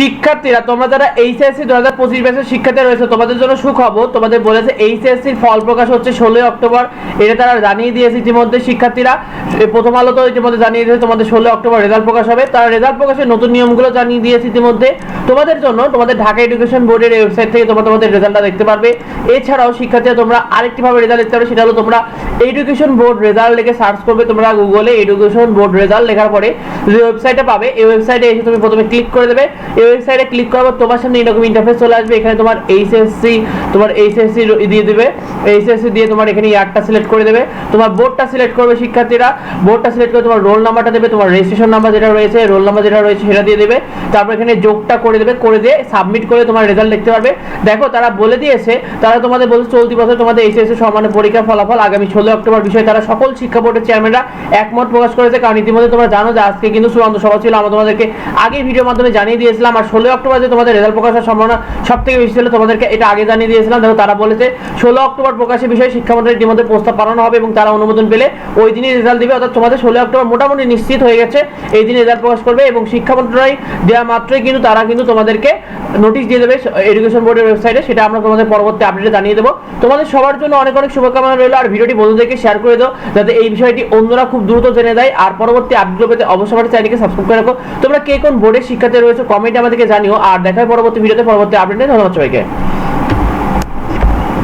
শিক্ষার্থীরা, তোমরা যারা এইচএসসি দু হাজার পঁচিশ ব্যাচের শিক্ষার্থী রয়েছে, তোমাদের জন্য সুখবর, তোমাদের বলেছে এইচএসসির ফল প্রকাশ হচ্ছে ষোলোই অক্টোবর। এটা তারা জানিয়ে দিয়েছে ইতিমধ্যে শিক্ষার্থীরা। প্রথম আলো তো ইতিমধ্যে জানিয়ে দিয়েছে তোমাদের ষোলোই অক্টোবর রেজাল্ট প্রকাশ হবে। তারা রেজাল্ট প্রকাশের নতুন নিয়মগুলো জানিয়ে দিয়েছে ইতিমধ্যে। তোমাদের জন্য তোমাদের ঢাকা এডুকেশন বোর্ডের ওয়েবসাইট থেকে তোমরা তোমাদের রেজাল্টটা দেখতে পারবে। এছাড়াও শিক্ষার্থীরা, তোমরা আরেকটি ভাবে রেজাল্ট দেখতে পারবে সেটা হলো তোমরা এডুকেশন বোর্ড রেজাল্ট লিখে সার্চ করবে। তোমরা গুগলে এডুকেশন বোর্ড রেজাল্ট লেখার পরে যে ওয়েবসাইটে পাবে, এই ওয়েবসাইটে এসে তুমি প্রথমে ক্লিক করে দেবে। এই ওয়েবসাইটে ক্লিক পর তোমার সামনে এরকম ইন্টারফেস চলে আসবে। এখানে তোমার এইচএসসি তোমার এইচএসসি দিয়ে দেবে। এইচএসসি দিয়ে তোমার এখানে ইয়ারটা সিলেক্ট করে দেবে। তোমার বোর্ডটা সিলেক্ট করবে শিক্ষার্থীরা। বোর্ডটা সিলেক্ট করে তোমার রোল নাম্বারটা দেবে। তোমার রেজিস্ট্রেশন নাম্বার যেটা রয়েছে রোল নাম্বার যেটা রয়েছে সেটা দিয়ে দেবে। তারপর এখানে যোগটা করে দেবে, করে দিয়ে সাবমিট করে তোমার রেজাল্ট দেখতে পারবে। দেখো, তারা বলে দিয়েছে, তারা তোমাদের বলছে চলতি বছর তোমাদের এইচএসসি সমানে পরীক্ষার ফলাফল আগামী ষোলো অক্টোবর বিষয়ে তারা সকল শিক্ষা বোর্ডের চেয়ারম্যানরা একমত প্রকাশ করেছে। কারণ ইতিমধ্যে তোমরা জানো যে আজকে কিন্তু চূড়ান্ত সভা ছিল। আমরা তোমাদেরকে আগে ভিডিওর মাধ্যমে জানিয়ে দিয়েছিলাম। আর ষোলো অক্টোবর যে তোমাদের রেজাল্ট প্রকাশের সম্ভাবনা সব থেকে বেশি ছিল, তোমাদেরকে এটা আগে জানিয়ে দিয়েছিলাম। দেখো, তারা বলেছে ষোলো অক্টোবর প্রকাশের বিষয়ে শিক্ষামন্ত্রীর ইতিমধ্যে প্রস্তাব পাঠানো হবে এবং তারা অনুমোদন পেলে ওই দিনই রেজাল্ট দিবে। অর্থাৎ তোমাদের ষোলো অক্টোবর মোটামুটি নিশ্চিত হয়ে গেছে, এই দিন রেজাল্ট প্রকাশ করবে এবং শিক্ষা মন্ত্রণালয় দেওয়া মাত্রই কিন্তু তারা কিন্তু তোমাদেরকে নোটিশ দিয়ে দেবে এডুকেশন বোর্ডের ওয়েবসাইটে সেটা আমরা তোমাদের পরবর্তী আপডেটে জানিয়ে দেবো। তোমাদের সবার জন্য অনেক অনেক শুভকামনা রইল। আর ভিডিওটি বন্ধুদেরকে শেয়ার করে দাও, যাতে এই বিষয়টি অন্যরা খুব দ্রুত জেনে দেয়। আর পরবর্তী আপডেট পেতে অবশ্যই আমাদের চ্যানেলকে সাবস্ক্রাইব করে রাখো। তোমরা কে কোন বোর্ডের শিক্ষার্থী রয়েছে কমেন্টে আমাদেরকে জানিও আর দেখায় পরবর্তী ভিডিওতে পরবর্তী আপডেটে ধন্যবাদ সবাইকে।